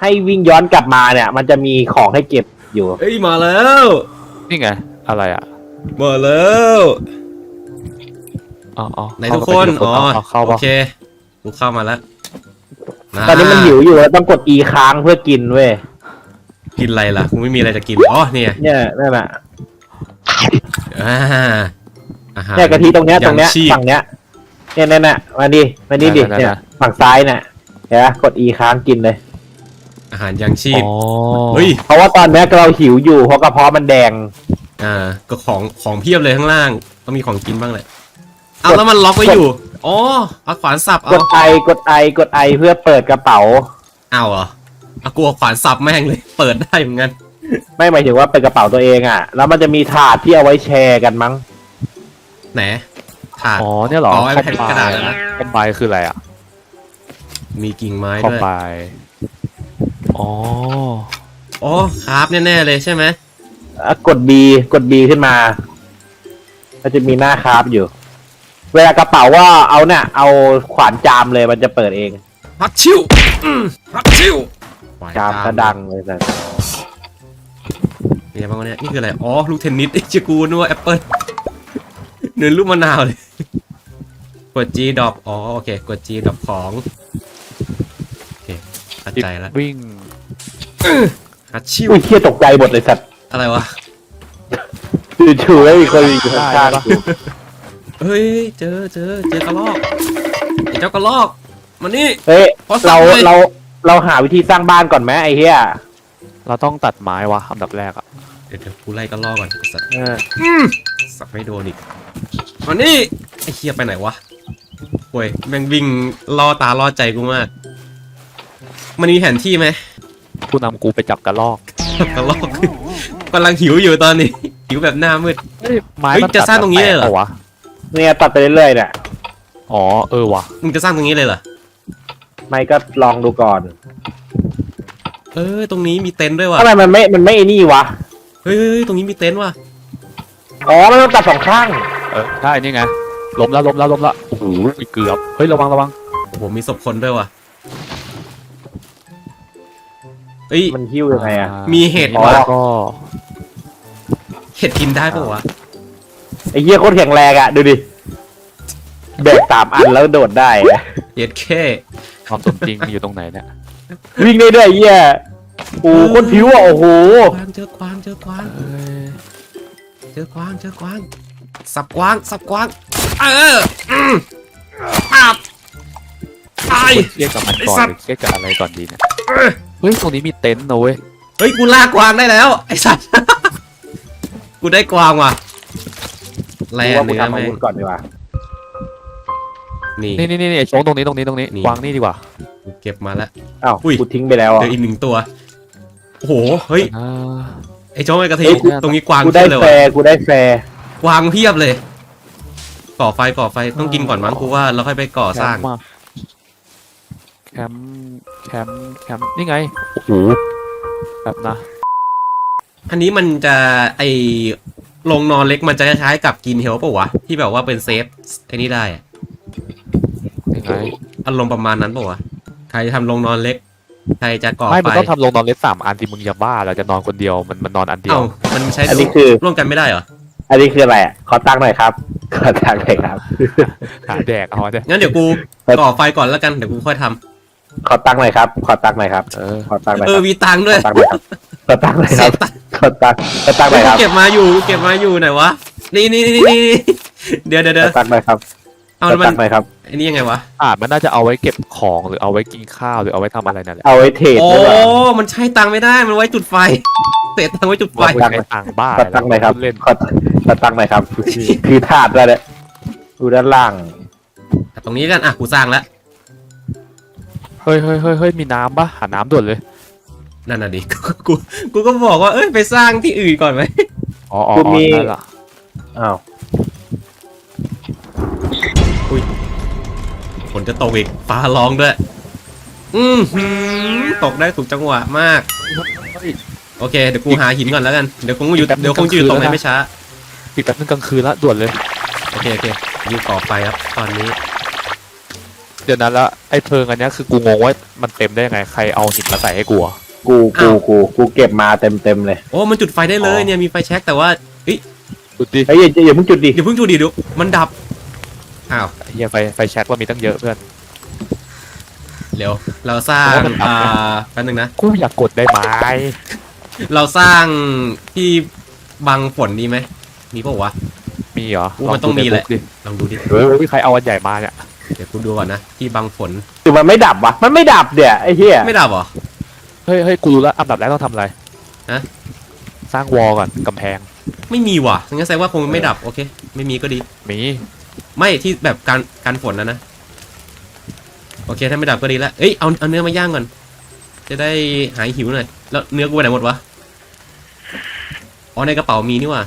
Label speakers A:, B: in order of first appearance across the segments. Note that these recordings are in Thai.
A: ให้วิ่งย้อนกลับมาเนี่ย มันจะมีของให้เก็บอยู่
B: เอ้ยมาแล้ว
C: นี่ไง อะไรอะ
B: มาแล้ว
C: อ๋ออ๋อ
B: ไหนทุกคน
C: เข้า
B: อ๋อ
C: ไปทีละเข้า
B: โอ
C: ปะ
B: เคกูเข้ามาแล้วา
A: ตอนนี้มันหิวอยู่แล้วต้องกด E ค้างเพื่อกินเว้ย
B: กินอะไรล่ะกูไม่มีอะไรจะกินอ๋อเนี่ย
A: เนี่ยนั่นแหละ
B: อ่าอาหาร
A: เนี่ยกะทิตรงเนี้ยตรงเนี้ย
B: งชีพ
A: ฝั่งเนี้ยเนี่ยเนี่ยเนี่ยมาดิมาดิดิเนี่ยฝั่งซ้ายเนี่ยเห็นไหมกด E ค้างกินเลย
B: อาหารยังชีพ
C: อ๋อ
B: เฮ้ย
A: เพราะว่าตอนเนี้ยเราหิวอยู่เพราะกระเพาะมันแดง
B: อ่าก็ของของเพียบเลยข้างล่างต้องมีของกินบ้างแหละเอาแล้วมันล็อกไว้อยู่อ๋อเอาขวานสับ
A: ก
B: เอา
A: ดไอกดไอกดไอเพื่อเปิดกระเป๋า
B: เอาเหรอเอากลัวขวานสับแม่งเลย เปิดได้เหมือนกัน
A: ไม่หมายถึงว่าเปิดกระเป๋าตัวเองอะ แล้วมันจะมีถาดที่เอาไว้แชร์กันมั้ง
B: ไหนถาด
C: อ๋อเนี่ยเหรอ
B: อ๋อไอ้
C: คอม
B: แผ่น
C: ไบ
B: กระดาษอะนะ
C: คอมไบคืออะไรอะ
B: มีกิ่งไม้
C: คอม
B: ด้วย
C: ไบ อ๋อ
B: อ๋อครับแน่ๆเลยใช่ไหม
A: อะกด B กด B ขึ้นมา ก็จะมีหน้าคราฟอยู่ เวลากระเป๋าว่าเอาเนี่ยเอาขวานจามเลยมันจะเปิดเอง
B: ฮัตชิวอืมฮัตชิว
A: จามกระดังเลยนะ
B: นี่บ้างวะเนี่ยนี่คืออะไร อ๋อ ลูกเทนนิสไอ้เจกูนึกว่าแอปเปิลเนื้อลูกมะนาวเลย กด G ดรอปอ๋อ โอเค กด G ดรอปของโอ เคเข้าใจแล้ว
C: วิ่ง
B: ฮัตชิว
A: อุ้ยเที่ยตกใจหมดเลยสัตว์
B: อะไรวะ
A: จู่ๆแล้วมีคนอยู่ข้างๆกู
B: เฮ้ย เจอเจอเจอกระลอกไอ้เจ้ากระลอกมานี่
A: เฮ้ย
B: เพราะสัต
A: เรา
B: ว์เลย
A: เราเราหาวิธีสร้างบ้านก่อนไหมไอ้เหี้ย
C: เราต้องตัดไม้วะอันดับแรกอะ
B: เดี๋ยวเดี๋ยวกูไล่กระลอกก่อนสัตว์
A: เออ
B: อืมสับไม่โดนอีกมานี่ไอ้เฮียไปไหนวะโว้ยแม่งวิ่งล่อตาล่อใจกูมาก มันมีแผนที่ไหม
C: ผู้นำกูไปจับกระลอก
B: กระลอกกำลังหิวอยู่ตอนนี้ หิวแบบหน้ามืด
C: เฮ้ยไม้
B: เฮ้ย
C: มัน
B: จะสร้างตรงนี้เลยเหรอ
C: ตัดแปะวะ
A: เนี่ยตัดไปเรื่อยๆเนี่ย
C: อ๋อเออว่ะ
B: มึงจะสร้างตรงนี้เลยเหรอ
A: ไม่ก็ลองดูก่อน
B: เออ ตรงนี้มีเต็นท์ด้วยว่ะ
A: ทำไมมันไม่มันไม่ไอ้นี่วะ
B: เฮ้ยเฮ้ยเฮ้ยตรงนี้มีเต็นท์ว่ะ
A: อ๋อมันต้องตัดสองข้าง
C: เออใช่นี่ไงล้มแล้วล้มแล้วล้มแล้วโอ้โหเกือบเฮ้ยระวังระวัง
B: โอ้โหมีศพคนด้วยว่ะ เฮ้ย
A: มันหิ้วยังไงอะ
B: มีเห็ด
C: อ๋อ
B: ว่ะ
C: แล้วก็
B: เห็ดกินได้ปะวะ
A: ไอ้เหี้ยโคตรแข็งแรงอะดูดิแบกสามอันแล้วโดดได้อะ
B: เห็ดแค่
C: ความสมจริงมันอยู่ตรงไหนเนี่ย
A: วิ่งได้ด้วยไอ้เหี้ยโอ้โหโคตรผิวอะโอ้โห
B: กวางเจอกวางเจอกวาง
C: เอ้ย
B: เจอกวางเจอกวางสับกวางสับกวาง เอออืมอาบตาย
C: เครียดกับมันก่อน
B: ไอ้สัตว์
C: หรือเครียดกับอะไรก่อนดีเนี่ย
B: เออ
C: เฮ้ยตรงนี้มีเต็นท์นะเว้ย
B: เฮ้ยกูลากกวางได้แล้วไอ้สัตว์ กูได้กวางว่ะแล
A: ดูว่ากู
B: เนื้อ
A: ทำอา
B: แม่ง
A: วุธก่อนดีกว่า
B: นี่
C: นี่นี่นี่นี่โชงตรงนี้ตรงนี้ตรงนี้
B: นี่
C: วางนี่ดีกว่า
B: กูเก็บมาแล้ว
A: อ้าว
B: อุ้ย
A: กูทิ้งไปแล้วอะ
B: เดี๋ยวอีกหนึ่งตัว โอ้โห เฮ้ย
C: อ่า
B: ไอ้โจ้ไอ้กระทิ
A: เฮ้ยกู
B: ตรงนี้กวาง
A: กูได้
B: เพียบเลย
A: แฟ
B: ว่ะ
A: ร์กูได้แฟร์
B: กวางเพียบเลย ก่อไฟก่อไฟต้องกินก่อนมั้งกูว่าเราค่อยไปก่อสร้าง
C: แคมป์อะ แคมป์แคมป์แคมป์นี่ไงโอ้โหแบบนะ
B: อันนี้มันจะไอโรงนอนเล็กมันจะคล้ายๆกับกินเฮลป่ะวะ ที่แบบว่าเป็นเซฟไอ้นี่ได้อะ
C: นี่ไง
B: อารมณ์ประมาณนั้นป่ะวะ ใครทำโรงนอนเล็ก ใครจะก่อ
C: ไม่
B: ไฟ
C: มันต้องทำโรงนอนเล็กสามอันที่มึงอย่าบ้า เราจะนอนคนเดียวมันมันนอนอันเดียว
B: เอ้ามันใช้
A: อันนี้คือ
B: ร่วมกันไม่ได้เหรอ
A: อันนี้คืออะไรอะขอตั้งหน่อยครับ ขอตั้งหน่อยครับ
C: หาแดกเอาเนี่ย
B: งั้นเดี๋ยวกูก่อไฟก่อนแล้วกันเดี๋ยวกูค่อยทำ
A: ขอตั้งหน่อยครับ ขอตั้งหน่อยครับ
C: เออ
A: ขอตั้งหน่อย
B: เอ
A: ค
B: อ
A: รับ
B: มีตังค์ด้วย
A: ขอตั้งหน่อยครับ ขอตั้งหน่อยค
B: เสี
A: รั
B: ย
A: บ
B: ตังค์
A: ขอตั้งขอตั้งหน่อยครับ
B: กูเก็บมาอยู่กูเก็บมาอยู่ไหนวะนี่นี่นี่นี่นี่เดี๋ยวเดี๋ยว
A: ข
B: เดี๋ยว
A: อตั้งหน่อยครับ
B: เอา
A: ขอ
B: แล้วมัน
A: ตั้งหน่อยครับ
B: ไอ้นี่ยังไงวะ
C: อ่ามันน่าจะเอาไว้เก็บของหรือเอาไว้กินข้าวหรือเอาไว้ทำอะไรนั่นแหละ
A: เอาไว้เทรด
B: โอ้
A: หรือเปล่า
B: มันใช้ตังค์ไม่ได้มันไว้จุดไฟเสียตังค์ไว้จุดไฟ
C: ว่ากูใช้ตังค์บ้า
A: ขอตั้งหน่อยครับ
C: เล่น
A: ขอขอตั้งหน่อยครับ คือถาดแล้วเนี่ยดูด้านล่าง
B: ตรงนี้กันอะกูสร้างแล้ว
C: เฮ้ยเฮ้ยเฮ้ยเฮ้ยมีน้ำปะหาน้ำด่วนเลย
B: นั่นน่ะดิกูกูกูก็บอกว่าเอ้ยไปสร้างที่อื่นก่อนไหม
C: อ๋ออ๋อ
A: กู
C: อ๋อ
A: มี
C: นั่นละ
A: อ้าว
B: ฝนจะตกอีกฟ้าร้องด้วย อืมหือตกได้ถูกจังหวะมากโอเคเดี๋ยวกูหาหินก่อนแล้วกันเดี๋ยวคงอยู่เดี๋ยวคงจะอยู่ตรงไหนไม่ช้า
C: อีกแป๊บนึงกลางคืนละด่วนเลย
B: โอเคโอเคยิงก่อไฟครับตอนนี้
C: เดี๋ยวนั้นละไอ้เพิงอันเนี้ยคือกูงงว่ามันเต็มได้ยังไงใครเอาหินมาใส่ให้กูอะ
A: กูกูกูกูเก็บมาเต็มเต็มๆเลย
B: โอ้มันจุดไฟได้เลย
C: อ๋อ
B: เนี่ยมีไฟแช็กแต่ว่าเอ้ย
C: ดูดิ
A: เฮ้ยอย่าอย่าเพิ่งจุดดิ
B: เดี๋ยวเพิ่งจุดดิเดี๋ยวมันดับอ้าว
C: ไอ้เฮียไฟไฟแช็กว่ามีตั้งเยอะเพื่อน
B: เร็วเราสร้าง
C: เพราะว่ามันดับ
B: อ่า
C: ไง
B: แป๊บนึงนะ
C: กูอยากกดได้ไหม
B: เราสร้างที่บังฝนดีไหมมีปะวะ
C: มีเหรอ
B: กูมันต้องมีแหละ
C: งดูใน
B: ลองดูดิ
C: บุ๊กดิเฮ้ยใครเอาอันใหญ่มาเนี่ย
B: เดี๋ยวกูดูก่อนนะที่บังฝน
A: คือมันไม่ดับวะ มันไม่ดับเดี๋ยไอ้เหี้ย
B: ไม่ดับเหรอ
C: เฮ้ยเฮ้ยกูรู้แล้วอันดับแรกต้องทำอะไร
B: ฮะ
C: สร้างวอลก่อนกำแพง
B: ไม่มีว่ะงั้นแสดงว่าคงไม่ดับโอเค ไม่มีก็ดี
C: มี
B: ไม่ที่แบบการการฝนนะนะ โอเคถ้าไม่ดับก็ดีแล้วเอ้ยเอาเอาเนื้อมาย่างก่อน จะได้หายหิวหน่อย แล้วเนื้อกูไปไหนหมดวะ อ๋อในกระเป๋ามีนี่ว่ะ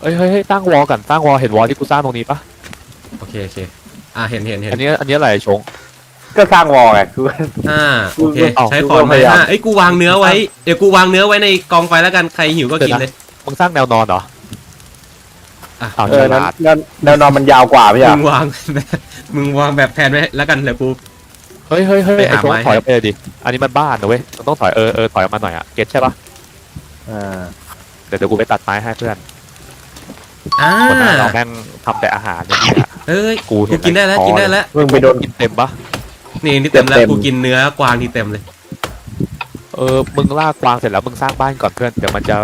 C: เฮ้ยเฮ้ยเฮ้ยตั้งวอลก่อนตั้งวอลเห็นวอลที่กูสร้างตรงนี้ปะ
B: โอเคโอเคอ่าเห็นเห็นเห็น
C: อันนี้อันนี้อะไรชง
A: ก็สร้างวอลไงคือ
B: อ่าโอเค
A: เอา
B: ใช้ขอน
A: พ
B: ไม้
A: ยายาม
B: ห้าเอ้ยกูวางเนื้อไว้เดี๋ยวกูวางเนื้อไว้ในกองไฟแล้วกันใครหิวก็กินเลย
C: มึงสร้างแนวนอนเหรอ
B: อะ
C: อ้าว
A: เออ
C: ฉ
A: นั้น
C: ลาด
A: นั้นแนวนอนมันยาวกว่าพี่
B: มึ
A: อะ
B: งวางแบบมึงวางแบบแผนไว้แล้วกันเดี๋ยวกู
C: เฮ้ยเฮ้ยเฮ้ย
B: ไป
C: ไอ้
B: หา
C: ชง
B: ไม้
C: ถอยออกไปเลยดิอันนี้มันบ้านนะเว้ยมันต้องถอยเออเออถอยออกมาหน่อยอะเก็ตใช่ปะ
A: อ่า
C: เดี๋ยวเดี๋ยวกูไปตัดไม้ให้เพื่อน
B: อ่า
C: คนหน้าเราแม่งทำแต่อาหารอย่างนี้อะ
B: เอ้ย
C: กู
B: กู
C: เห็น
B: กินได้แล้ว
C: ท้อ
B: กินได้แล้ว
A: มึงไปโดน
C: กินเต็มปะ
B: นี่นี่เต็มแล้ว
A: เต็มๆ
B: กูกินเนื้อกวางที่เต็มเลย
C: เออมึงลากกวางเสร็จแล้วมึงสร้างบ้านก่อนเพื่อนเดี๋ยวมันจะ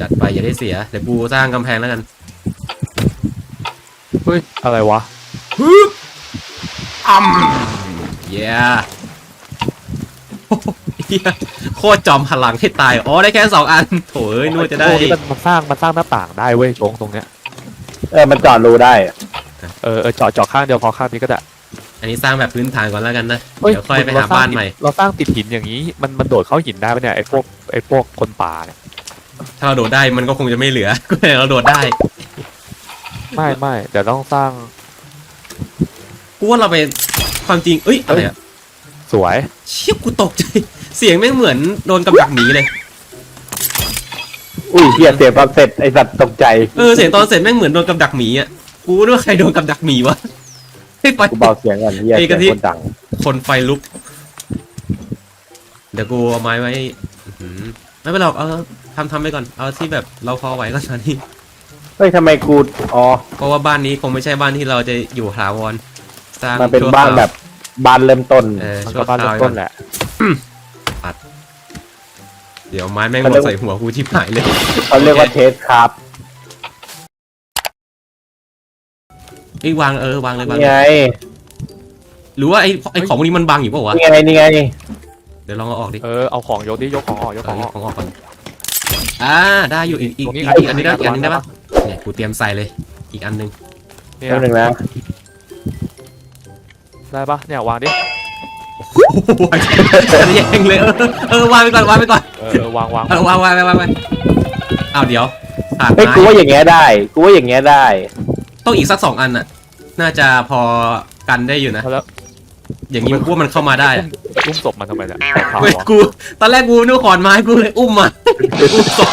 B: จัดไปอย่าได้เสียเดี๋ยวกูสร้างกำแพงแล้วกัน
C: เฮ้ยอะไรวะ
B: อืมเย้เหี้ยโคตรจอมพลังให้ตาย อ๋อได้แค่สองอัน โถเอ้ยนึกว่าจะได้
C: โอ้นี่มันมันสร้างมันสร้างหน้าต่างได้เว้ยชงตรงเนี้ย
A: เออมันจอดรูได้
C: เออเออเจาะเจาะข้างเดียวพอข้างนี้ก็ได้
B: อันนี้สร้างแบบพื้นฐานก่อนแล้วกันนะ
C: ฮ้
B: เดี๋ยวค่อยไปหา
C: เรสร้ง
B: บ้านใหม่
C: เราสร้างติดหินอย่างนี้ มันมันโดดเข้าหินได้ปะเนี่ยไอ้พวกไอ้พวกคนป่าเนี่ย
B: ถ้าเราโดดได้มันก็คงจะไม่เหลือ ก็เลยเราโดดได้
C: ไม่ไม่เดี๋ยวต้องสร้าง
B: กูว่าเราไปความจริง เอ้ยอะไรอะ
C: สวย
B: เชี่ยกูตกใจ เสียงไม่งเหมือนโดนกำดักหมีเลย
A: อุ้ยเหี้ยเสียตอนเสร็จไอสัตว์ตกใจ
B: เออเสียงตอนเสร็จแม่งเหมือนโดนกำดักหมีอะกูนึกว่าใครโดนกำดักหมีวะให้ไป
A: กูเบาเสียงก่อนเหี้ย
B: ไอ้
A: เสี
B: กะ
A: ยง
B: ทิ
A: คนดัง
B: คนไฟลุก เดี๋ยวกูเอาไม้ไว้อื้อหือไม่เป็นไรหรอกเอาทำทำไปก่อน เอาที่แบบเราพอไหวก็ตอนนี้
A: เฮ้ยทำไมกูอ๋อ
B: เพราะว่าบ้านนี้คงไม่ใช่บ้านที่เราจะอยู่ถาวรสร้าง
A: มันเป็น
B: ชั่ว
A: บ้าน
B: ครว
A: แบบบ้านเริ่มต้น
B: เออ
C: มัน
B: ชั่ว
C: ก็บ้าน
B: ค
C: เริ่
B: ราว
C: ม
B: ไว้ก่
C: ต้
B: อน
C: นแหละ
B: เดี๋ยวไม้แม่ง
A: มัน
B: ห
A: เรี
B: ล่
A: ย
B: น
A: ก
B: ใส่หัวกูที่หายเลย
A: เขาเรียกว่าเทสครับ
B: ไอ้ยวางเออวางเลยวาง
A: นี่
B: เล
A: ไง
B: ยหรือว่าไอ้ไอ้ของพวกนี้มันบังอยู่เปล่าวะ
A: นี่ไงนี่ไง
B: เดี๋ยวลองเอาออกดิ
C: เออเอาของยกดิยกของออกยก
B: เอ
C: ของ
B: อ
C: ออก
B: ของออกก่อนอ่าได้อยู่อีกอีก
C: ตรงนี้
B: อีก
C: อัน
B: อีกอันนี้ได้
C: อันนี้
B: อีกอันนึงได้
C: อันนี้
B: ปะเนี่ยกูเตรียมใส่เลยอีกอันหนึง
C: เนี่ย
A: แป๊บนึงนะ
C: ได้ปะเนี่ยวางดิ
B: โอ้โหจะแย่งเลยเออเออวางไปก่อนวางไปก่อน
C: เออเออวางวาง
B: เออวางวางวางวางวางอ้าวเดี๋ยวขาด
A: เฮ้ย
B: ไม้
A: กูว่าอย่างเงี้ยได้ กูว่าอย่างเงี้ยได้
B: ต้องอีกสักสองอันน่ะ น่าจะพอกันได้อยู่นะ
C: แล้ว
B: อย่างนี้กูว่ามันเข้ามาได้อะ
C: อุ้มศพมันทำไมเนี่ยเผา
B: เว้ย
C: เหรอ
B: กู ตอนแรกกูนึกว่าขอนไม้กูเลยอุ้มมาอุ้มศพ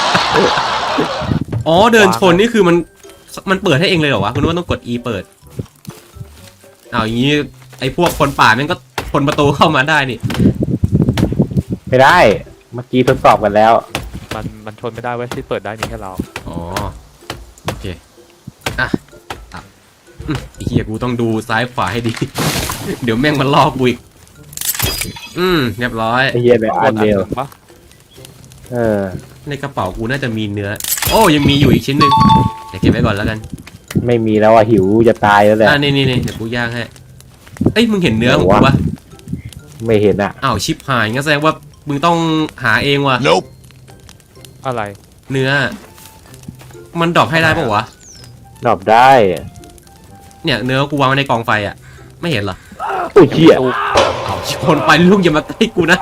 B: อ๋อเดินชนนี่คือมันมันเปิดให้เองเลยเหรอวะคุณนึกว่าต้องกด E เปิดอ้าวอย่างนี้ไอ้พวกคนป่าแม่งก็คนประตูเข้ามาได้นี่
A: ไม่ได้ เมื่อกี้ทดสอบกันแล้ว
C: มันมันชนไม่ได้เว้ยที่เปิดได้นี่แค่เรา
B: อ๋อโอเคอะอะอืมไอ้เฮียกูต้องดูซ้ายขวาให้ดี เดี๋ยวแม่งมันลอกกูอีกอืมเรียบร้อย
A: ไอ้เหี้ยแบบอันเดียว
C: หงปะ
A: เออ
B: ในกระเป๋ากูน่าจะมีเนื้อ โอ้ยังมีอยู่อีกชิ้นหนึ่งเดี๋ยวเก็บไว้ก่อนแล้วกัน
A: ไม่มีแล้วอะหิวจะตายแล้วแหละ
B: อ่านี่นี่นี่เดี๋ยวกูย่างให้เอ้ยมึงเห็นเนื้อของ
A: ไหน
B: กู
A: วะ
B: ปะ
A: ไม่เห็นอะ
B: อ้าวชิปหายงั้นแสดงว่า มึงต้องหาเองว่ะ
C: อะไร
B: เนื้อ มันดรอปให้ได้ปะวะ
A: ดรอบได้
B: เนี่ยเนื้อกูวางไว้ในกองไฟอะ ไม่เห็นเหรอ
A: อุ้ยเหี้ย
B: เอาชนไปลูกอย่ามาใกล้กูนะ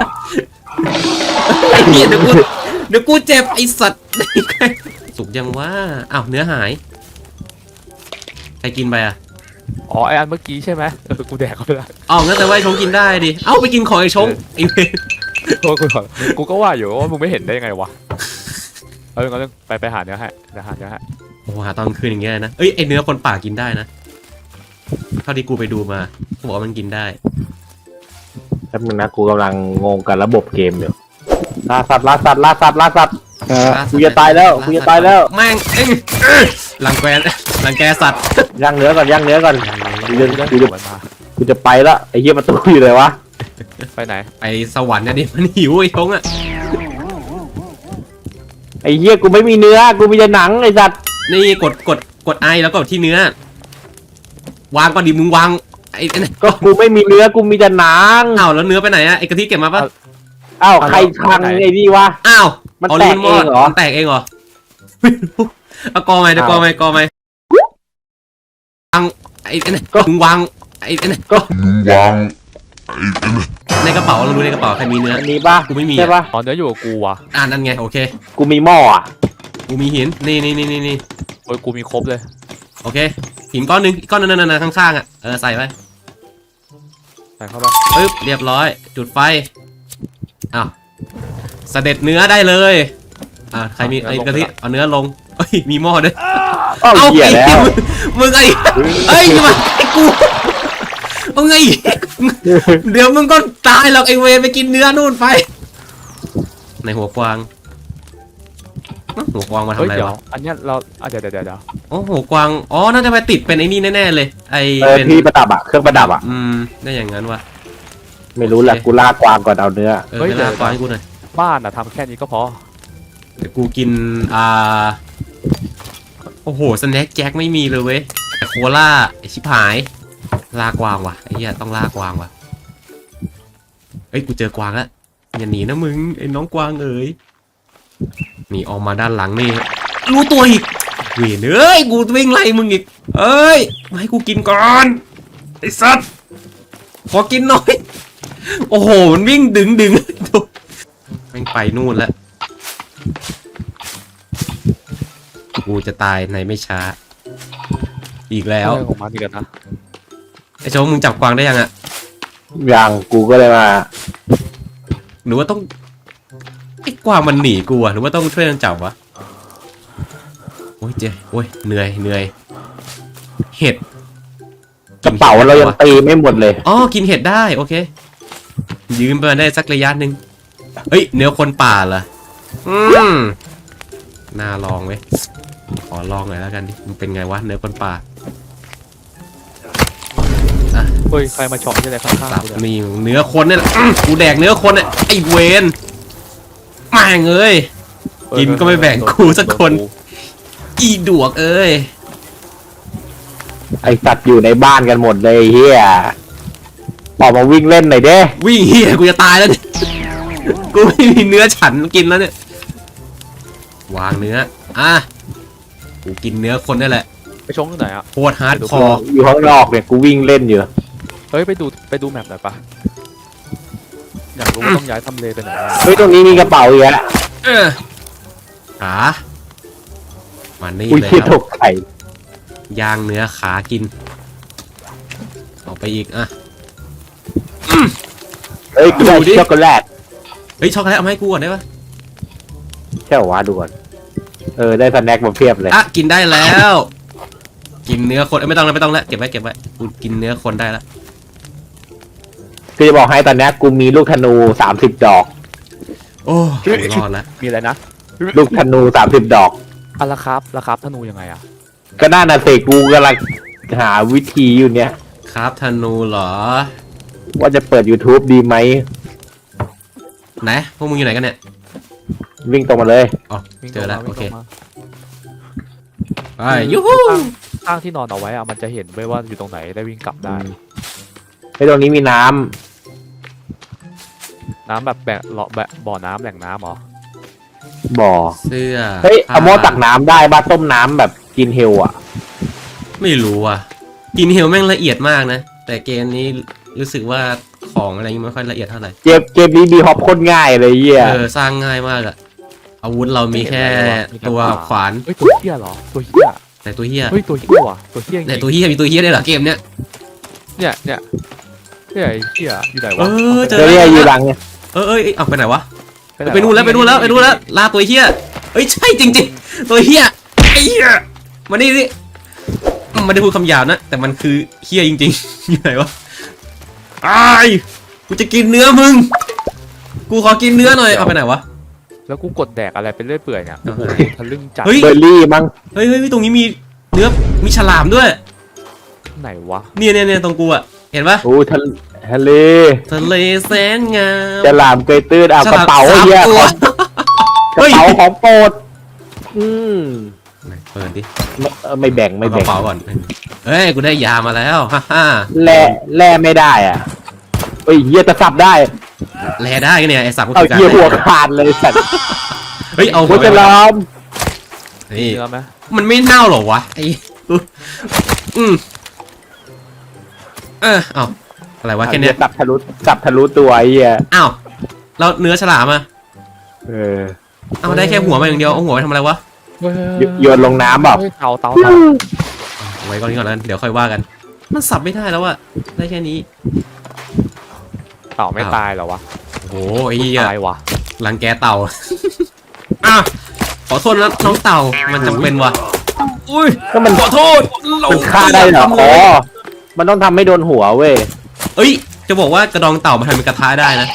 B: ไอ้เหี้ยเดี๋ยวกูเดี๋ยวกูเจ็บไอ้สัตว์สุกยังว่าอ้าวเนื้อหาย ใครกินไปอะ
C: อ๋อไออันเมื่อกี้ใช่ไหมเออกูแดกเขาไปแล้ว
B: อ้าวงั้นแต่ว่าไอ้ชงกินได้ดิ เอ้าไปกินของไอ้ชงไอ้เวร
C: โทษกูก่อนกูก็ว่าอยู่ว่ามึงไม่เห็นได้ยังไงวะเอาเรื่องเอาเรื่องไปไปหาเนื้อให้เดี๋ยวหาเนื้อให้
B: โอ้โหหาตอนคืนอย่างเงี้ยนะ เอ้ยไอ้เนื้อคนป่ากินได้นะ เท่าที่กูไปดูมาเขาบอกว่ามันกินได้
A: แป๊บนึงนะกูกำลังงงกับระบบเกมอยู่ล่าสัตว์ล่าสัตว์ล่าสัตว์ล่าสัตว์กูจะตายแล้วกูจะตายแล้ว
B: แม่งเอ้ยเอ้ยรังแกรังแกสัตว์
A: ย่างเนื้อก่อนย่างเนื้อก่อนกูจะ
C: ได้
A: กู
C: ถู
A: จะ
C: กมันมา
A: กูจะไปละไอ้เหี้ยประตูอยู่เลยวะ
C: ไปไหน
B: ไปสวรรค์เนี่ยดิมันหิวไอ้ทงอะ
A: ไอ้เหี้ยกูไม่มีเนื้อ กูมีแต่หนังไอ้สัตว์
B: นี่กดกดกดไอแล้วก็ที่เนื้อ วางก่อนดิมึงวางไอ้ไอ้นั่น
A: ก็กูไม่มีเนื้อ กูมีแต่หนัง
B: อ้าวแล้วเนื้อไปไหนอะไอ้กะทิเก็บมาปะ
A: อ้าวใครพังไอ้นี่วะ
B: อ้าว
A: มันาแตก
B: ลิ้มด
A: เองเหรอ
B: มันแตกเองเหรอไม่รู้เอากอไหมเดี๋ยวกอไหมกอไหมวางไอ้ไอ้นั่นมึงวางไอ้ไอ้นั่น
D: Wang
B: ในกระเป๋าลองดูในกระเป๋าใครมีเนื้อ
A: อันนี้ปะ
B: กูไม่มี
A: ใช่
B: อะ
A: ปะ
C: ตอนเนื้ออยู่กับกูว่ะ
B: อ่านั่นไงโอเค
A: กูมีหม้ออะ
B: กูมีหิน นี่นี่นี่นี่นี่
C: โอ้ยกูมีครบเลย
B: โอเค หินก้อนหนึ่งก้อนนั้นนั่นๆข้างๆอะ เออใส่ไป
C: ใส่เข้าไป
B: ปึ๊บเรียบร้อย จุดไฟ อ้าวเสด็จเนื้อได้เลย อ่าใครมีไอ้กะทิเอาเนื้อลงเอ้ยมีหม้อด้วย
A: อ้าวเหี้ย
B: ไอ้
A: แล้ว
B: มึงมึงไอ้เอ้ยมาไอ้กู เอาไงเดี๋ยวมึงก็ตายหรอกไอ้เวรไปกินเนื้อนู่นไป ในหัวกวางอ้าวหัวกวางมาทำ
C: เฮ้ย
B: อะไร
C: เดี๋ยว
B: วะ
C: อันเนี้ยเราอะเดี๋ยวเดี๋ยวเดี๋ยวเดี๋ยว
B: โอ้หัวกวางอ๋อน่าจะไปติดเป็นไอ้นี่แน่ๆเลย ไอ้
A: เออ
B: เป็น
A: ที่ประดับอะเครื่องประดับอะ
B: อืมได้อย่างนั้นวะ
A: ไม่รู้แหละกูล่ากวางก่อนเอาเนื้อ
B: เออไม่ลากวางให้กูหน่อย
C: บ้านอะทำแค่นี้ก็พอ
B: เดี๋ยวกูกินอ่าโอ้โหสแน็คแจ็คไม่มีเลยเว้ยแต่โคล่าไอชิบหาย ลากวางว่ะไอ้เหี้ยต้องลากวางว่ะเอ้ยกูเจอกวางแล้วอย่าหนีนะมึงไอ้น้องกวางเอ๋ยหนีออกมาด้านหลังนี่รู้ตัวอีกเวียนเอ้ยกูวิ่งไล่มึงอีก เอ้ยมาให้กูกินก่อนไอ้สัตว์ขอกินหน่อย โอ้โหมันวิ่งดึงดึงดูแม่งไปนู่นแล้วกูจะตายในไม่ช้า อีกแล้ว
C: องของมันดีกันนะ
B: ไอ้โจมึงจับกวางได้ยังอะ
A: อย่างกูก็เลยมา
B: หรือว่าต้องไอ้กวางมันหนีกูอะหรือว่าต้องช่วยกันจับวะโอ้ยเจ๊โอ้ยเหนื่อยเหนื่อยเห็ด
A: กระเป๋าเรายังตีไม่หมดเลย
B: อ๋อกินเห็ดได้โอเค ยืมไปได้สักระยะหนึ่งเฮ้ยเนื้อคนป่าเหรออืมน่าลองเว้ยขอลองหน่อยแล้วกันดิมันเป็นไงวะเนื้อคนป่า
C: เฮ้ยใครมาช็อตที่ไหนข้าง
B: สับ
C: ๆกูเนี่ย
B: นี่เนื้อคนเนี่ยแหละอื้อกูแดกเนื้อคนเนี่ยไอ้เวนแม่งเอ้ย กินก็ไม่แบ่งกูสักคน อีดวกเอ้ย
A: ไอสัตว์อยู่ในบ้านกันหมดเลยไอ้เฮียออกมาวิ่งเล่นหน่อยเด้
B: วิ่งเฮียกูจะตายแล้วเนี่ยกูไม่มีเนื้อฉันกินแล้วเนี่ยวางเนื้ออะกูกินเนื้อคนนี่แหละ
C: ไปชงที่ไหนอะ
B: โคตรฮาร์ดคอร์
A: อยู่ข้างนอกเนี่ยกูวิ่งเล่นอยู่
C: เฮ้ยไปดูไปดูแมปหน่อยปะอยากรู้ว่าต้องย้ายทำเลไปไหนอะ
A: เฮ้ยตรงนี้มีกระเป๋าอีกแล้ว
B: เออขามานี่
A: อุ้ย
B: เลย
A: เชี่ย
B: ค
A: ต
B: รับ
A: กไข่
B: ย่างเนื้อขากินออกไปอีกอะ
A: เฮ้ยกูได้
B: ดูดิ
A: ช็อกโกแลต
B: เฮ้ยช็อกโกแลตเอามาให้กูก่อนได้ปะ
A: ใช่เหรอวะดูก่อนเออได้สแน็คมาเพียบเลย
B: อะกินได้แล้ว กินเนื้อคนเอ้ยไม่ต้องแล้วไม่ต้องแล้วเก็บไว้เก็บไว้กูกินเนื้อคนได้แล้ว
A: คือจะบอกให้ตอนเนี้ยกูมีลูกธนูสามสิบดอก
B: โอ้ยรอดแล้ว
C: มีอะไรนะ
A: ลูกธนูสามสิบดอก
C: อะละครับละครับธนูยังไงอะ
A: ก็น่านาเสกกูกำลังหาวิธีอยู่เนี่ย
B: ครับธนูเหรอ
A: ว่าจะเปิด YouTube ดีไหม
B: ไหนพวกมึงอยู่ไหนกันเนี่ย
A: วิ่งตรงมาเลย
B: อ๋อ
C: วิ่ง
B: เจอแล้ว
C: ตรง
B: โอ
C: มา
B: เค
C: วิ่งตรงมา
B: ไปยูฮู
C: ข้างที่นอนเอาไว้อะมันจะเห็นไว้ว่าอยู่ตรงไหนได้วิ่งกลับได้
A: ไอ้ตรงนี้มีน้ำ
C: น้ำแบบแบะเลาะแบะบ่อน้ำแหล่งน้ำเหรอ
A: บ่อ
B: เสื้อ
A: เฮ้ย
B: ผ้
A: เอาหม้อตักน้ำได้บ้าต้มน้ำแบบกินเฮลอะ
B: ไม่รู้อะกินเฮลแม่งละเอียดมากนะ แต่เกมนี้รู้สึกว่าของอะไรนี้ไม่ค่อยละเอียดเท่าไหร่
A: เกมเกมนี้ดีฮอปโคตรง่ายเลยเหี้ย
B: เออสร้างง่ายมากอะอาวุธเรามีแค่ตัวขวาน
C: เฮ้ยตัวเหี้ยเหรอตัวเหี้ย
B: แต่ตัวเฮีย
C: เฮ้ยตัวเหี้ยว่ะตัวเหี้ยจ
B: แต่
C: ริง
B: ตัวเฮียมีตัวเฮียได้วยเหรอเกมเนี้ย
C: เนี่ยเนี่ยเนี่ยไอ้เหี้ยอยู่ไหน
B: เอ
C: วะ
B: อเจ
A: เจอเนี่ยอยู่หลังเนี่ย
B: เออเออเอ้ยเอาไปไหนวะ
C: หวะ
B: ไปนู่นแล้วไปนู่นแล้วไปนู่นแล้วลาตัวเฮียเอ้ยใช่จริง ๆ ตัวเฮียไอ้เฮียมานี่สิไม่ได้พูดคำหยาบนะ แต่มันคือเฮี้ยจริงๆอยู่ไหนวะอายกูจะกินเนื้อมึง กูขอกินเนื้อหน่อยเอาไปไหนวะ
C: แล้วกูกดแดกอะไรไปเรื่อยเปื่อยเนี่ย
B: เอา
C: โอ้โห
B: ให้
C: ทะลึ่งจัด
B: เฮ้ย
A: เบอร์รี่มั้ง
B: เฮ้ยเฮ้ยตรงนี้มีเนื้อมีฉลามด้วย
C: ไหนวะ
B: เนี่ยเนี่ยเนี่ยตรงกูอะเห็นปะ
A: โอ้ทะทะเล
B: ทะเลแสนงาม
A: จะหลามเกยตื้นอะกระเป๋า
B: ฉลม
A: เฮีย
B: สามตัว
A: กระเป๋าของโปรดอืม
B: ไหนเปิดดิ
A: ไม่เออไม่แบ่งไม่
B: เอากระ
A: แบ่ง
B: เป๋าก่อนเฮ้ยกูได้ยามาแล้วฮ่าฮ่า
A: แร่แร่ไม่ได้อะเฮ้ยเฮียจะสับได้
B: แลได้กันเนี่ยไอ้สับก็
A: เอา
B: คือการ
A: เฮียหัวขาดเลยสัตว์
B: เฮ้ยเอา
A: หัวจะล้อม
B: นี่
C: เนื้อไหม
B: มันไม่เน่าหรอวะไอ้อืมเออเอาอะไรวะแค่เนี้ย
A: สับทะลุสับทะลุตัวไอ้เฮีย
B: อ้าวแล้วเนื้อฉลามอะ
A: เออ
B: เอาได้แค่หัวมาอย่างเดียวเอาหัวไปทำอะไรวะ
C: เฮ้ย
A: โยโยนลงน้ำเปล่า
C: เฮ้ยเตาเตาเตา
B: เอาไว้ก่อนนี้ก่อนแล้วกันเดี๋ยวค่อยว่ากัน มันสับไม่ได้แล้วอะได้แค่นี้
C: เต่าไม่ตายเหรอวะ
B: โอ้โหไอ้เหี้ย
C: ตายวะ
B: รังแกเต่าอะขอโทษนะน้องเต่ามันจำเป็นวะอุ้ย
A: ก็มัน
B: ขอโทษเรา
A: มันฆ่าได้เหรออ๋อมันต้องทำให้โดนหัวเว้ย
B: เอ้ย จะบอกว่ากระดองเต่ามันทำเป็นกระทะได้นะ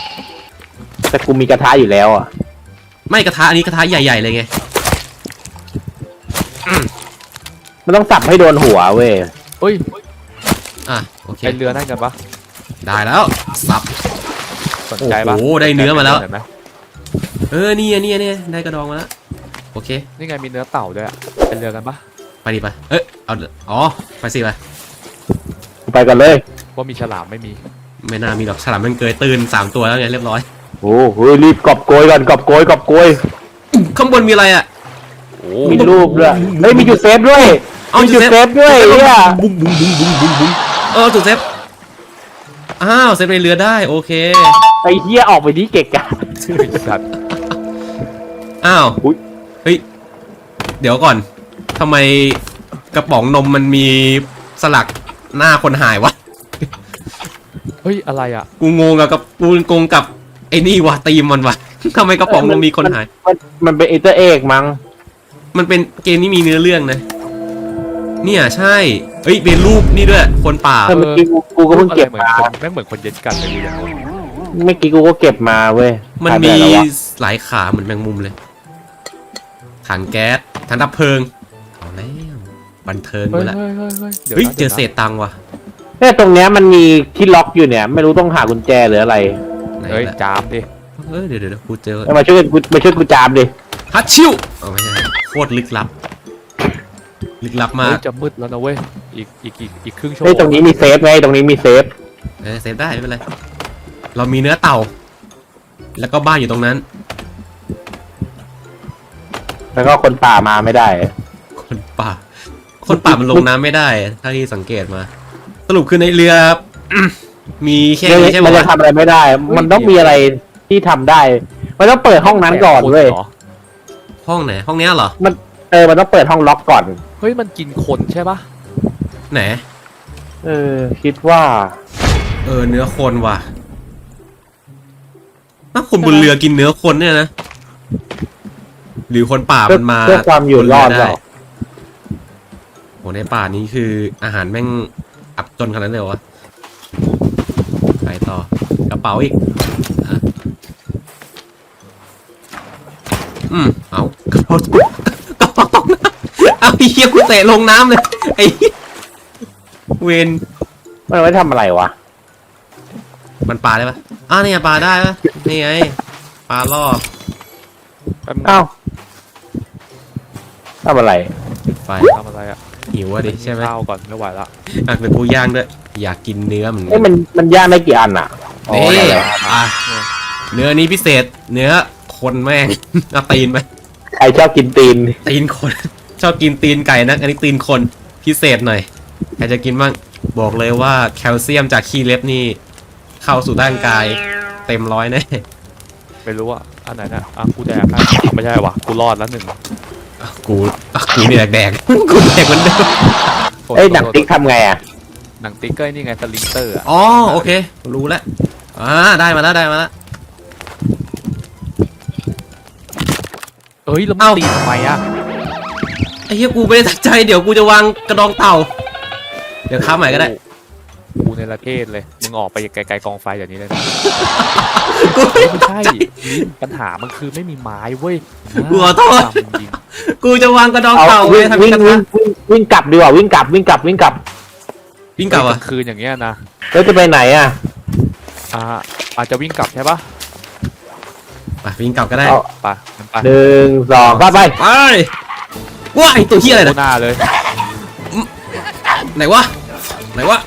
A: แต่กูมีกระทะอยู่แล้วอะ
B: ไม่กระทะอันนี้กระทะใหญ่ๆเลยไง
A: มันต้องสับให้โดนหัวเว้ย
C: เฮ้ย
B: อะโอเค
C: ไอเรือนั่นกันปะ
B: ได้แล้วสับ
C: สนใจปะ
B: โอ้โหได้เนื้อมาแล้ว
C: เห็นไหม
B: เออนี่อะนี่อะนี่อะได้กระดองมาแล้วโอเค
C: นี่ไงมีเนื้อเต่าด้วยอะเป็นเรือกันปะ
B: ไปดิไปเอ้ยเอาอ๋อไปสิไป
A: ไปกันเลย
C: ว่ามีฉลามไม่มี
B: ไม่น่ามีหรอกฉลามมันเกยตื่นสามตัวแล้วไงเรียบร้อย
A: โอ้โหรีบกอบโกยก่อนกอบโกยกอบโกย
B: ข้างบนมีอะไรอะ
C: โอ้
A: มีรูปด้วยเฮ้ยมีจุดเซฟด้วย
B: เอา
A: มีจุดเซฟด้วยเนี่ย
B: บุ้งบุ้งบุ้งบุ้งบุ้งบุ้งเออจุดเซฟ อ้าวเซฟในเรือได้โอเค
A: ไอ้เหี้ยออกไปดีเกะกะ
C: สัตว์
B: อ้าว
A: อุ๊ย
B: เฮ้ย เดี๋ยวก่อนทำไมกระป๋องนมมันมีสลักหน้าคนหายวะ
C: เฮ้ย อะไรอะ
B: กูงงกับกับกูงงกับไอ้นี่วะตีมมันวะ ทำไมกระป๋องนมมีคนหาย
A: มันมันเป็นเอเตอร์เอกมั้ง
B: มันเป็นเกมนี้มีเนื้อเรื่องนะ เนี่ยใช่เอ้ยเป็นรูปนี่ด้วย คนป่า
A: เออเมื่อกี้กูกูก็เพิ่งเก็บ
C: อะไรเหมือน
A: มา
C: คนแม่งเหมือนคนเย็นกันเลยกูอย่างงง
A: เมื่อกี้กูก็เก็บมาเว้ย
B: มัน
A: หายไป
B: มี
A: ไหแล้ววะ
B: หลายขาเหมือนแมงมุมเลย ถังแก๊สถังดับเพลิงเอาแล้วบันเทิง
C: เฮ้
B: ไป
C: ย
B: ละ
C: เฮ้ยเฮ้ยเฮ้ยดี๋ยว
B: เฮ้ย
C: นะ
B: เจอเศษตังค์ว่ะ
A: เนี่ยตรงเนี้ยมันมีที่ล็อกอยู่เนี่ย ไม่รู้ต้องหากุญแจหรืออะไร
B: ไหน
C: เฮ้ย
B: ละ
C: จามดิ
B: เออเดี๋ยวเดี๋ยวเดี๋ยวกูเจอ
A: เอามาช่วยกูมาช่วยกูจามดิ
B: ฮัตชิวเอาไม่ใช่โคตรลึกลับ ลึกลับมา
C: เฮ้
B: ก
C: ยจะมืดแล้วนะเว้ย อีกอีกอีกอีกครึ่งชั่วโม
A: เฮ้ย
C: ง
A: ตรงนี้มีเซฟไงตรงนี้มีเซฟ
B: เออเซฟได้ไม่เป็นไร เรามีเนื้อเต่า แล้วก็บ้านอยู่ตรงนั้น
A: แล้วก็คนป่ามาไม่ได้
B: คนป่า คนป่ามันลงน้ำไม่ได้ถ้าที่สังเกตมา สรุปคือในเรืออืมมีแค่นี้ใช่ไหม
A: มันจะ
B: วะ
A: ทำอะไรไม่ได้ มันต้องมีอะไรที่ทำได้ มันต้องเปิดห้องนั้นก่อนเว้ย
C: หรอ
B: ห้องไหน ห้องเนี้ยเหรอ
A: เออ มันต้องเปิดห้องล็อกก่อน
C: เฮ้ยมันกินคนใช่ปะ
B: ไหน
A: เออ คิดว่า
B: เออ เนื้อคนว่ะถ้าคนบนเรือกินเนื้อคนเนี่ยนะ หรือคนป่า
A: เพื่อ
B: มันมา
A: เพื่อความอยู่รอด
B: บน
A: เป
B: เได้
A: ล่า
B: โหในป่านี้คืออาหารแม่งอับจนขนาดนั้นเลยเหรอวะไปต่อกระเป๋าอีกอะอืมเอากระเป๋ากระเป๋าตกน้ำ เอาไอ้เหี้ยกูเตะลงน้ำเลยไอ้เหี้ยเวน
A: มันไว้ทำอะไรวะ
B: มันปลาได้ปะอ้าวนี่ไงปลาได้ปะนี่ไงปลาล่อ
C: แป๊บนึง
A: เอ้าทำอะไร
B: ไฟ
C: ทำอะไรอะ
B: หิวอะดิใช่ไหม
C: ข้าวก่อนไม่ไหวละ
B: อะเป็นกูย่างด้วย อยากกินเนื้อเหมือนกั
A: เอ้ยมันมันย่างได้กี่อันอะอ๋อ
B: นี่
A: ได้แล้ว
B: อะเนื้อนี้พิเศษ เนื้อคนแม่งเอาตีนไป
A: ใครชอบกินตีน
B: ตีนคน ชอบกินตีนไก่นะอันนี้ตีนคนพิเศษหน่อยใครจะกินบ้างบอกเลยว่าแคลเซียมจากขี้เล็บนี่ เข้าสู่ร่างกายเต็มร้อยแน่
C: ไม่รู้อะอันไหนนะอะกูแดกให้ไม่ใช่วะกูรอดแล้วหนึ่ง
B: อะกูอะกูนี่แดกๆกูแดกเหมือนเดิม
C: โทษ
A: เอ้ย
C: โทษ
A: หนัง
C: โทษ
A: ติ๊กทำไงอะ
C: หนังติ๊กเกอร์นี่ไงสลิงเตอร์อะ
B: อ๋อโอเค รู้แล้วอ่าได้มาแล้วได้มาแล้ว
C: เอ้ยแล้วมัน
B: เอ้า
C: ตีทำไมอะ
B: ไอ้ เหี้ยกูไม่ได้ตั้งใจเดี๋ยวกูจะวางกระดองเต่า เดี๋ยวค้าใหม่ก็ได้
C: กูในประเทศเลย มึงออกไปไกลๆกองไฟเดี๋ยวนี้เลยนะ
B: กู
C: ไม่ใช่ปัญหามันคือไม่มีไม้เว้ย
B: กูขอโทษ
C: จำจริง
B: กูจะวางกระดอง
A: เอา
B: เต่าไว้
A: วิ่ง
B: ทำเป็
A: วิ่
B: น
A: ง
B: กระ
A: วิ่
B: ทะ
A: งวิ่งวิ่งกลับดีกว่าวิ่งกลับวิ่งกลับวิ่งกลับ
B: วิ่งกลับ
C: กลา
B: อะ
C: งคืนอย่างเงี้ยนะ
A: แล้วจะไปไหนอะ
C: อ่าอาจจะวิ่งกลับใช่ปะ
B: ไปวิ่งกลับก็ได้
A: เอา
C: ไปมันไป
A: หนึ่งสองก็ไป
B: ไป ว้ายตัวเฮียอะไร
C: โอ้
B: นะ
C: หน้าเลย
B: ไหนวะ ไหนวะ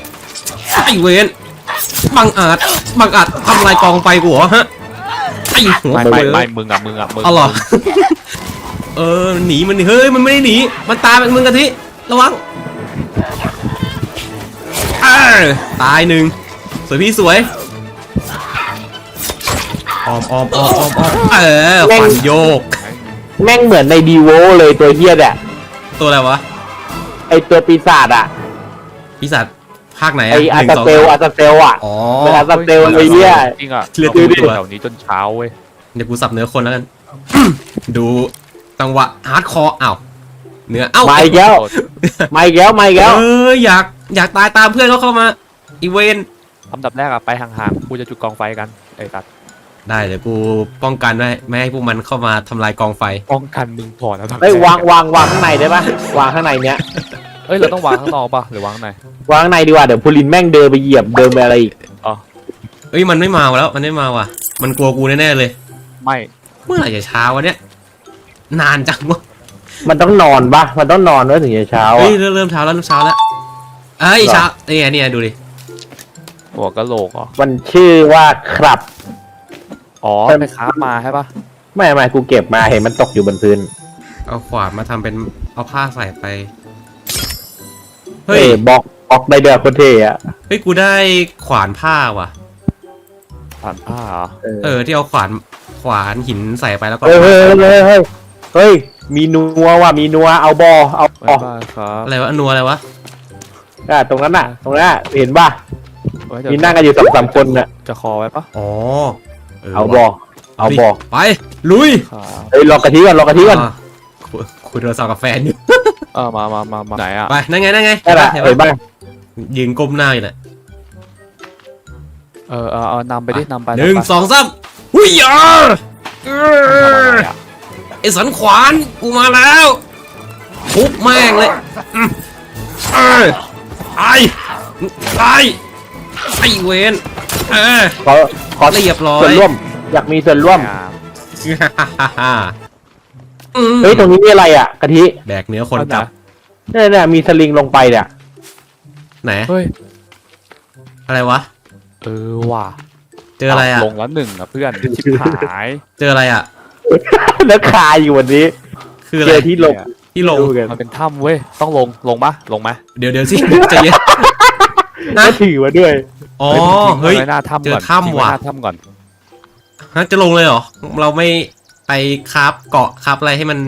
B: ไอเวนบังอาจบังอาจทำลายกองไฟกูเหรอฮะ ไอหัว
C: ไม่
B: เว
C: ไม่
B: ย
C: ไม่มึงอะมึงอะมึง
B: เอาเหรอเออหนีมันหนีเฮ้ยมันไม่ได้หนี มันตามไปมึงกะทิ ระวังอ้าวตายหนึ่งสวยพี่สวยออมออมออมออมออมเออฟันโยก
A: แม่งเหมือนในดีโวเลยตัวเฮียเนี่ย
B: ตัวอะไรวะ
A: ไอตัวปีศาจอะ
B: พิศาจภาคไหน
A: ไอ
B: อะ
A: อา
B: หนึ่ง
A: ตา
B: สอง
A: เซล
B: สาม
A: อาตาเซลอะ
B: อ๋อ
A: เป็นอาตาเซลเลยเฮีย
C: จริงอะ
B: เลือด
C: กู
B: ตัว
C: อยู่แถวนี้จนเช้าเว้ย
B: เดี๋ยวกูสับเนื้อคนแล้วกัน ดูจังหวะฮาร์ดคอร์อ้าวเนื้อเอ้า
A: มาอีกแล้วมาอีกแล้วมาอีกแล้ว
B: เอออยากอยากตายตามเพื่อนเขาเข้ามา อีเวน
C: ลำดับแรกอะไปห่างๆ กูจะจุดกองไฟกันไอ้ตัด
B: ได้เดี๋ยวกูป้องกันไว้ไม่ให้พวกมันเข้ามาทำลายกองไฟ
C: ป้องกันมึงพอแล้ว
A: เฮ้ยวางวางวางข้างในได้ปะวางข้างในเนี้ย
C: เอ้ยเราต้องวางข้างนอกปะหรือวางข้างใน
A: วางข้างในดีกว่าเดี๋ยวพูลินแม่งเดินไปเหยียบเดินไปอะไรอีก
B: เอ้ยมันไม่มาแล้วมันไม่มาว่ะ มันกลัวกูแน่ๆเลย
C: ไม่
B: เมื่อไหร่จะเช้าวะเนี่ยนานจังวะ
A: มันต้องนอนปะมันต้องนอนด้วยถึงจะเช้า
B: เฮ้ย
A: อะ
B: เริ่มเริ่มเช้าแล้วเริ่มเช้าแล้วเอ้ย
A: เหรอ
B: เช้าเนี่ยเนี่ยดูดิ
C: หัวกะโหลกเหรอ
A: มันชื่อว่าครับ
C: อ๋อ
A: เอิ่ม
C: ไปคราฟมาใช่ปะ
A: ไม่ไม่กูเก็บมาเห็นมันตกอยู่บนพื้น
B: เอาขวานมาทำเป็นเอาผ้าใส่ไป
A: เฮ้
B: เฮ้
A: ย
B: ย
A: บล็อกบล็อกได้เดือโคตรเท่อะ
B: เฮ้ยกูได้ขวานผ้าว่ะ
C: ผ่านผ้าเหรอ
B: เออที่เอาขวานขวานหินใส่ไปแล้วก็
A: เฮ้ยเฮ้ยเฮ้ยเฮ้ยเฮ้ยมีนัวว่ะมีนัวเอาบอเอาบ
C: ไม่
A: อ
C: บ้าครับ
B: อะไรวะนัวอะไรวะ
A: อะตรงนั้นน่ะ ตรงนั้นน่ะเห็นป่ะ
C: ไว้เดี๋ยว
A: มีนั่งกันอยู่สองสามคนน่ะ
C: จะคอไว้ปะ
B: อ๋อ
A: เอาบอเอาบอ
B: ไป ลุย
C: ครับ
A: เฮ้ยรอกะทิก่อนรอกะทิก่อน
B: อะคุยคุยโทรศัพท์กับแฟนอยู่
C: เออมามามามาไหนอะ
B: ไป นั่นไง นั่นไง
A: ได้ละ
B: เห็น
A: เห็น
B: ปะ
A: ป่ะ
B: ยืนก้มหน้าอยู่แหละ
C: เออเออเอานำไปดินำไป
B: หนึ่งำ
C: ไป
B: สองสามหุยยาเอ
C: ทำ
B: อ
C: อะไรอะ
B: ไอสันขวานกูมาแล้วทุบแม่งเลยอืมเออไอ้ไอ้ไอเวนเออ
A: ขอขอ
B: เรียบร้อย
A: ส่วนร่วม อยากมีส่วนร่วม
C: งาม
B: อืม
A: เฮ้ย ตรงนี้มีอะไรอะกะทิ
B: แบกเนื้อคนกลับ
A: เนี่ยเนี่ยมีสลิงลงไปเนี่ย
B: ไหน
C: เฮ้ย
B: อะไรวะ
C: เออว่ะ
B: เจออะไรอะ
C: ลงแล้วหนึ่งอะเพื่อนชิบหาย
B: เจออะไรอะ
A: แล้วคาอยู่วันนี้
B: คืออะไร
A: เจอที่ลง
B: ที่ลง
A: ดูกัน
C: มันเป็นถ้ำเว้ย ต้องลง ลงปะลงไหม
B: เดี๋ยวเดี๋ยวสิใจเย็นนะ
A: ก็ถือมาด้วย
B: อ๋อ
C: เฮ้
B: เฮ้
C: ย
B: ย
C: ทิ้งไว้หน้าถ้ำ
B: เจอ
C: ก่อน
B: ถ้ำ
C: ทิ้งไว้
B: ว่ะ
C: หน้าถ้ำก่อน
B: ฮะจะลงเลยเหรอ เราไม่ไปคราฟเกาะคราฟอะไรให้มัน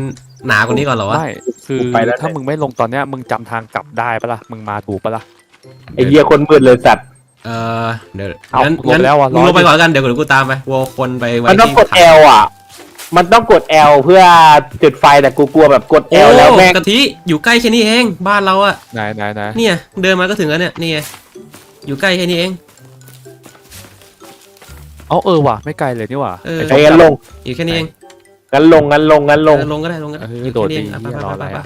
B: หนากว่านี้ก่อนเหรอวะ
C: ไม่คือ
A: ไปแล้ว
C: ถ้ามึงไม่ลงตอนเนี้ยมึงจำทางกลับได้ปะล่ะมึงมาถูกปะล่ะ
A: ไอ้เหี้ยคนมืดเลยสัตว์
B: เออเดี๋ยว
C: เอา
B: งั้น
C: ลง
B: งั้น
C: แล้วอะ
B: มึง
C: ร้อย
B: ลงไปก่อนแล้วกันเดี๋ยวเดี๋ยวกูตามไปวัวคนไปไว้
A: มันต้อง
B: ที่
A: กด
B: ถัง
A: L อะ มันต้องกด L เพื่อจุดไฟแต่กูกลัวแบบกด
B: โอ้
A: L แล้วแม่ง
B: กะทิอยู่ใกล้แค่นี้เองบ้านเราอะ
C: ไหนไหนไหน
B: เนี่ยเดินมาก็ถึงแล้วเนี่ยนี่ไง อยู่ใกล้แค่นี้เอง
C: อ๋อเออว่ะไม่ไกลเลยนี่ว่ะ
B: เออ
C: ไอ้
A: ไอ้งั้นลง
B: อยู่แค่นี้เอง
A: งั้นลงงั้นลงงั้นลง
B: เออลงก็ได้ลงก็ได้
C: เอ
B: อ
C: อยู่โดด
B: แค่
C: ดี
B: นี้เอง
C: เหี้ย
B: ไป
C: รอ
B: ไป
C: อะไร
B: ไปไป
C: อะ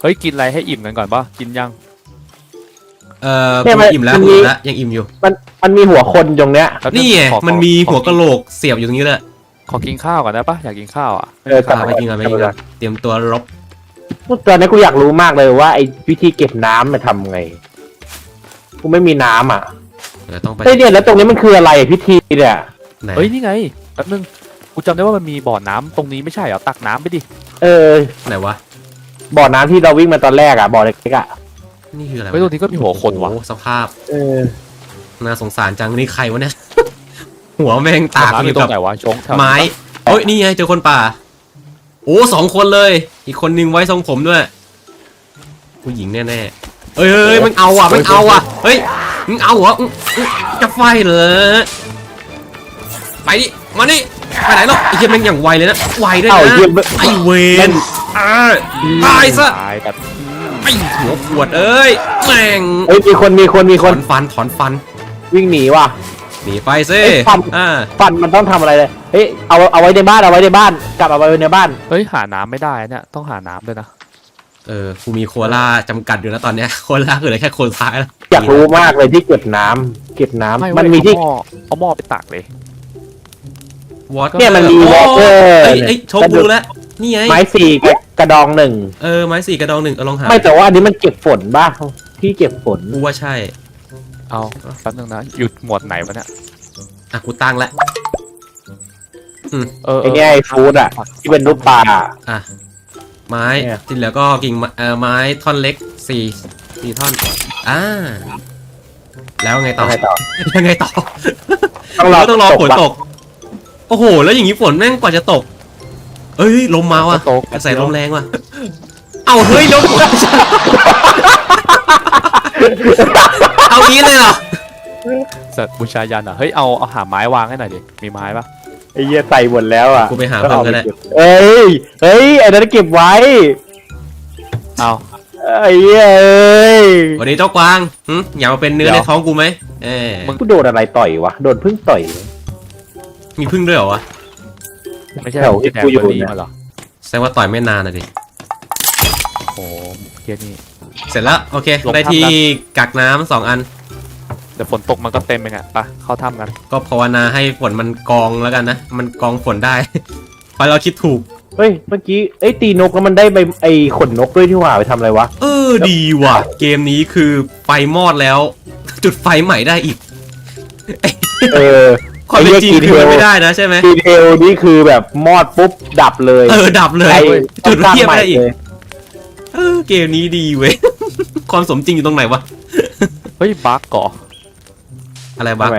C: เฮ้ยกินอะไรให้อิ่มกันก่อนปะกินยัง
B: เออ
A: เนี่ย
B: กู
A: มัน
B: อิ่มแล้ว
A: มัน
B: กู
A: มี
B: อิ่มแล้วยังอิ่มอยู่
A: มันมันมีหัวคนตรงเนี้ย
C: แล้ว
B: นี่ไง
C: ขอ
B: มันมี
C: ขอ
B: หัวกะโหลกเสียบอยู่ตรงนี้เลย
C: ขอกินข้าวก่อนได้ปะอยากกินข้าวอะ
A: เออ
B: อะไปกินกันไปกินกันเตรียมตัวรบ
A: ตอนนี้กูอยากรู้มากเลยว่าไอ้วิธีเก็บน้ำมันทำไง กูไม่มีน้ำอะ
B: เดี๋ยวต้องไป
A: เฮ้ยเนี่ยแล้วตรงนี้มันคืออะไรพิธีเนี่ย
B: ไหน
C: เฮ้ยนี่ไงแป๊บนึงกูจำได้ว่ามันมีบ่อน้ำตรงนี้ไม่ใช่เหรอตักน้ำไปดิ
A: เออ
B: ไหนวะ
A: บ่อน้ำที่เราวิ่งมาตอนแรกอะบ่อเล็กๆอะ
B: นี่คืออะไร
C: เฮ้ยตรงนี้ก็มีหัวคนว่ะ
B: โอ้โหสภาพ
A: เออ
B: น่าสงสารจังนี่ใครวะเนี่ย หัวแม่งตาก
C: น้ำ
B: อ
C: อยู่
B: ยู่
C: ตร
B: กับ
C: งไหนวะชงแถวนี้
B: ไม้
C: ปะ
B: เฮ้ยนี่ไงเจอคนป่า โอ้สองคนเลย อีกคนนึงไว้ทรงผมด้วย ผู้หญิงแน่ๆ เอ้ยเฮ้ยมันเอาอะมันเอาอะเฮ้ยมึงเอาเหรอมึงมึงจะไฟเหรอไปดิมาดิไปไหนเนาะไอ้เหี้ยแม่งอย่างไวเลยนะไวด้วย
A: เอ้า
B: นะ
A: เยี่ยม
B: ไอเวนอ่าตายซะ
C: ตายแบบ
B: ไอ้หัวขวดเอ้ยแม่ง
A: เฮ้ยมีคนมีคนมี
B: ถ
A: ค
B: อนนฟันถอนฟัน
A: วิ่งหนีว่ะ
B: หนีไปซิ
A: เอ้ยฟัน
B: อ่า
A: ฟันมันต้องทำอะไรเลยเฮ้ยเอาเอาไว้ในบ้านเอาไว้ในบ้าน กลับเอาไว้ในบ้าน
C: เฮ้ยหาน้ำไม่ได้เนี่ยต้องหาน้ำด้วยนะ
B: เออกูมีโคลาจำกัดอยู่นะตอนเนี้ยโคลาคือเหลือแค่โคนซ้ายแล้ว
A: อยากรู้มากเลยที่เก็บน้ำเก็บน้ำ
C: ไม่
A: มันมีที่
C: เอาหม้อเอาหม้อไปตักเลย
B: วอเตอร์
A: เนี่ยมันมี water
B: เอ้ย
A: เนี่ย
B: เอ้ยโชคดูแล้วนี่ไง
A: ไม้สี่กระดองหนึ่ง
B: เออไม้สี่กระดองหนึ่งเอาลองหา
A: ไม่แต่ว่าอันนี้มันเก็บฝนบ้าที่เก็บฝน
B: กูว่าใช่
C: เอาแป๊บนึงนะอยู่หมวดไหนวะเนี่ย
B: อะกูตั้งแล้ว
C: เออ
A: ไอเนี่ยไอฟู้ดอะที่เป็นรูปปลา
B: อะ ไม้
A: เนี่ย
B: ที่เหลือก็กิ่งไม้เอ่อไม้ท่อนเล็กสี่สี่ท่อนอ่าแล้วไงต่
A: ต้
B: อ
A: องให้ต่อ
B: ยังไงต่อ
A: ต้องรอ
B: แล้วต้องรอฝน
A: ปะ
B: ตก โอ้โห แล้วอย่างนี้ฝนแม่งกว่าจะตก เอ้ยลมมาว่ะ
C: โต
B: กระแสลมแรงว่ะ เอาเฮ้ยลม เอางี้เลยเหรอ
C: สัตว์บูชายันอะ เฮ้ย เอา เอาหาไม้วางให้หน่อยดิ มีไม้ปะ
A: ไอ้เหี้ยใส่หมดแล้วอะ
B: กูไปหาเพิ่มก็ได้
A: เอ้ยเฮ้ยไอ้นั้นเก็บไว้
C: เอา
A: ไอ้เหี้ยเอ้ย
B: วันนี้เจ้ากวางหึอยากมาเป็นเนื้อ
C: เดี๋
B: ใน
C: ยว
B: ท้องกูไหมเออ
A: กูโดนอะไรต่อยวะโดนพึ่งต่อย
B: มีพึ่งด้วยเหรอวะ
C: ไม่ใช่
A: แถวที่
C: แดง
A: กูอยู่
C: เบอร์รี่
A: เนี่ย
C: มาเหรอ
B: แสดงว่าต่อยไม่นานนะดิ
C: โอ้เฮียนี่
B: เสร็จแล้ว โอเค
C: ลง
B: ได้
C: ถ้ำ
B: ที่
C: แล้ว
B: กักน้ำสองอัน
C: เดี๋ยวฝนตกมันก็เต็มเองอะไปะเข้าถ้ำกัน
B: ก็ภาวนาให้ฝนมันกองแล้วกันนะ มันกองฝนได้เพราะเราคิดถูก
A: เฮ้ย เมื่อกี้เอ้ยตีนกแล้วมันได้ใบไอ้ขนนกด้วยที่ว่าไปทำอะไรวะ
B: เออดีว่ะ เกมนี้คือไฟมอดแล้ว จุดไฟใหม่ได้อีก
A: เออ
B: ความเป็นจริง
A: ไอ้
B: คือ
A: เหี้ย
B: มันไม่ได้นะใช่ไหม
A: ดีเทลนี่คือแบบมอดปุ๊บดับเลย
B: เออดับเลย
A: ไอ้
B: จุด
A: ต้องสร้าง
B: เทียบ
A: ใหม่
B: ได้อีก
A: เลย
B: เออเกมนี้ดีเว้ย ความสมจริงอยู่ตรงไหนวะ
C: เฮ้ยบั๊กก่อ
B: อะไรบ้าง
A: ทำไม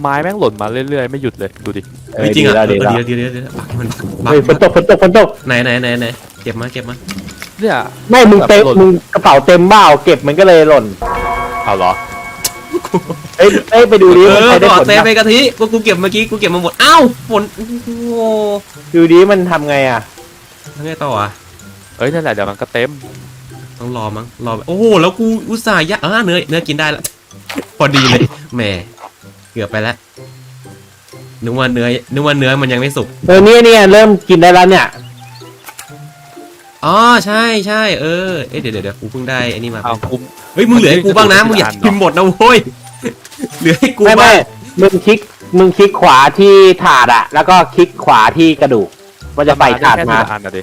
C: ไม้แม่งหล่นมาเรื่อยๆ ไม่หยุดเลย ดูดิ
A: เออ
B: จริงเหรอะ
A: ดี
B: เดี๋
A: แล้
B: ยวว
A: ดี
B: เดี๋
A: แล้
B: ยววเดี๋ยวเดี๋ยวบักมันบัก
A: เฮ้ยฝนตกฝนตกฝนตก
B: ไหนไหนไหนไหนเก็บมาเก็บมา
C: เนี่ย
A: ไม่มึงเต็ม
C: แบบหล่น
A: มึงกระเป๋าเต็มเบ้าเก็บมันก็เลยหล่น
C: เอาเหรอ
A: เอ้ยเอ้ยไปดูดิ
B: เอ
A: มัน
B: อ
A: ใช้ได้
B: บอก
A: ผล
B: เต้
A: ปะ
B: ไปกะทิกูกูเก็บเมื่อกี้กูเก็บมาหมดอ้าวฝนโอ้โห
A: ดูดิมันทำไงอะ
B: แล้วไงต่ออะ
C: เอ้ยนั่นแหละเดี๋ยวมันก็เต็ม
B: ต้องรอมั้งรอแบบโอ้โหแล้วกูอุตส่าห์ยะอ่าเนื้อเนื้อกินได้ละ พอดีเลยแหมเกือบไปแล้วนึกว่าเนื้อนึกว่าเนื้อมันยังไม่สุก
A: เออเนี่ยเนี่ยเริ่มกินได้แล้วเนี่ย
B: อ๋อใช่ใช่เออเอ๊ะเดี๋ยวเดี๋ยวเดี๋ยวกูเพิ่งได้ไอ้นี่มา
C: เอาคุม
B: เฮ้ยมึงเหลือให้กูบ้างนะมึงอย่ากินหมดนะโว้ยเหลือให้กู
A: ไม่
B: บ้า
A: ไม่
B: ง
A: มึงคลิกมึงคลิกขวาที่ถาดอะแล้วก็คลิกขวาที่กระดูกมันจะใส่ถาด
C: แค่
A: มา
C: ทีละอันนะดิ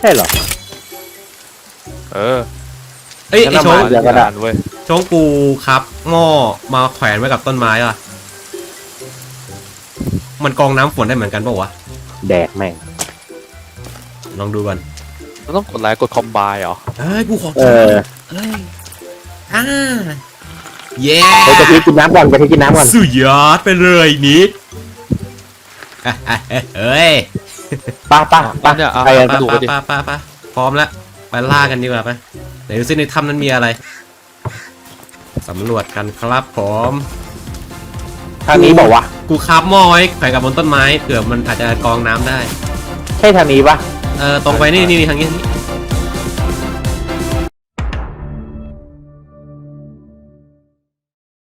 A: ใช่เหรอ
C: เออ
B: เอ้ย
A: งั้น
B: ไอโช
A: เรา
B: ง
A: มา
C: ทีละอันเว้ย
B: โชงกูครับหม้อมาแขวนไว้กับต้นไม้อะ มันกรองน้ำฝนได้เหมือนกันปะวะ
A: แดกแม่ง
B: ลองดูก่อน
C: มันต้องกดไลค์กดคอมไบเหรอ
B: เอ้ยกูขอ
A: เออ
B: เอ้ยอ่าเย้
A: ไปกะทิกินน้ำก่อนกะทิกินน้ำก่อน
B: สุดยอดไปเลยนิดอะอะเอ้ยเอ้ย
A: ไป้าป้าป้า
C: เนี่ยเอา
A: ไปกัน
C: เอา
B: ไป
C: ดู
B: ไป
C: ดิ
B: ไปไปไปพร้อมแล้วไปล่ากันดีกว่าไป เดี๋ยวดูซิในถ้ำนั้นมีอะไรสำรวจกันครับผม
A: ทางนี้บอกว่า
B: กูคาบหม้อไว้แขวนกับบนต้นไม้เผื่อมันอาจจะกรองน้ำได้
A: ใช่ทางนี้ปะ
B: เออตรงไปนี่นี่นี่ทางนี้ทางนี้